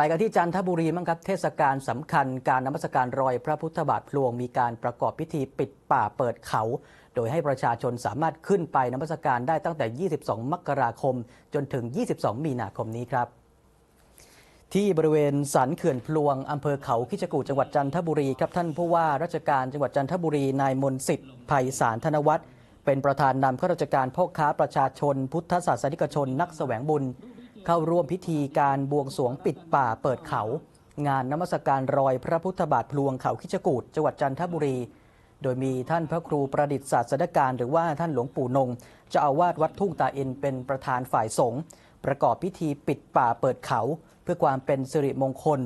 ไปกันที่จันทบุรีมั้งครับ เทศกาลสำคัญการนมัสการรอยพระพุทธบาทพลวงมีการประกอบพิธีปิดป่าเปิดเขา โดยให้ประชาชนสามารถขึ้นไปนมัสการได้ตั้งแต่ 22 มกราคม จนถึง 22 มีนาคมนี้ครับ ที่บริเวณสันเขื่อนพลวงอำเภอเขาคิชกูจังหวัดจันทบุรีครับท่านผู้ว่าราชการจังหวัดจันทบุรีนายมนสิทธิ์ไพศาลธนวัฒน์เป็นประธานนำข้าราชการพ่อค้าประชาชน พุทธศาสนิกชน นักแสวงบุญ เข้าร่วมพิธีการบวงสรวงปิดป่าเปิดเขา งานนมัสการรอยพระพุทธบาทพลวงเขาคิชกูฏจังหวัดจันทบุรี โดยมีท่านพระครูประดิษฐ์ศาสนการหรือว่าท่านหลวงปู่นงเจ้าอาวาสวัดทุ่งตาเอ็นเป็นประธานฝ่ายสงฆ์ประกอบพิธีปิดป่าเปิดเขา เพื่อความเป็นสิริมงคล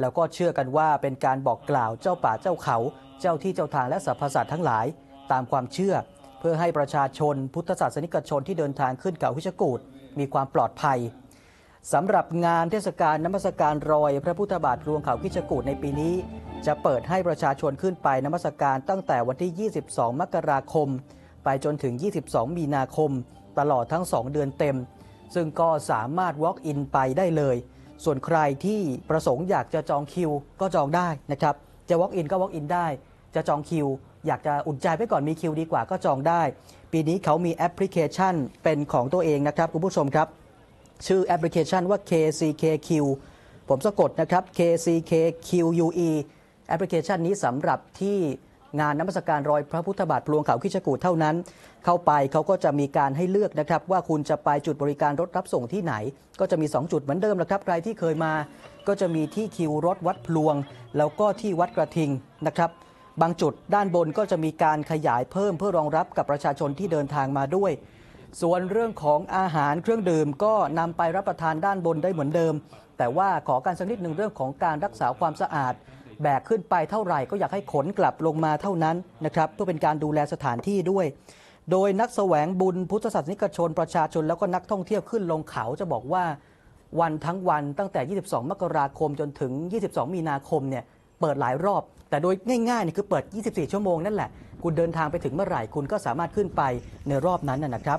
แล้วก็เชื่อกันว่าเป็นการบอกกล่าวเจ้าป่าเจ้าเขา เจ้าที่เจ้าทางและสรรพสัตว์ทั้งหลาย ตามความเชื่อ เพื่อให้ประชาชนพุทธศาสนิกชนที่เดินทางขึ้นเขาคิชกูฏมีความปลอดภัย สำหรับงานเทศกาลน้ำมัสการรอย พระพุทธบาทพลวงเขาคิชกูฏในปีนี้ จะเปิดให้ประชาชนขึ้นไปน้ำมัสการตั้งแต่วันที่ 22 มกราคม ไปจนถึง 22 มีนาคม ตลอดทั้ง 2 เดือนเต็ม ซึ่งก็สามารถ walk in ไปได้เลย ส่วนใครที่ประสงค์อยากจะจองคิวก็จองได้นะครับ จะ walk in ก็ walk in ได้ จะจองคิว อยากจะอุ่นใจไว้ก่อนมีคิวดีกว่าก็จองได้ ปีนี้เขามีแอปพลิเคชันเป็นของตัวเองนะครับคุณผู้ชมครับ ชื่อแอปพลิเคชันว่า KCKQ ผมสะกดนะครับ KCKQUE แอปพลิเคชันนี้สำหรับที่งานน้ำมศการรอยพระพุทธบาทพลวงเขาคิชกูฏเท่านั้น เข้าไปเขาก็จะมีการให้เลือกนะครับ ว่าคุณจะไปจุดบริการรถรับส่งที่ไหน ก็จะมี 2 จุดเหมือนเดิมแหละครับใครที่เคยมา ก็จะมีที่คิวรถวัดพลวง แล้วก็ที่วัดกระทิงนะครับบางจุดด้านบนก็จะมีการขยายเพิ่มเพื่อรองรับกับประชาชนที่เดินทางมาด้วย ส่วนเรื่องของอาหารเครื่องดื่มก็นำไปรับประทานด้านบนได้เหมือนเดิม แต่ว่าขอการสักนิดหนึ่งเรื่องของการรักษาความสะอาด แบกขึ้นไปเท่าไหร่ก็อยากให้ขนกลับลงมาเท่านั้นนะครับเพื่อเป็นการดูแลสถานที่ด้วย โดยนักแสวงบุญพุทธศาสนิกชนประชาชนแล้วก็นักท่องเที่ยวขึ้นลงเขาจะบอกว่าวันทั้งวันตั้งแต่ 22 มกราคมจนถึง 22 มีนาคมเนี่ยเปิดหลายรอบ แต่โดยง่ายๆนี่คือเปิด 24 ชั่วโมงนั่นแหละ คุณเดินทางไปถึงเมื่อไหร่ คุณก็สามารถขึ้นไปในรอบนั้นนะครับ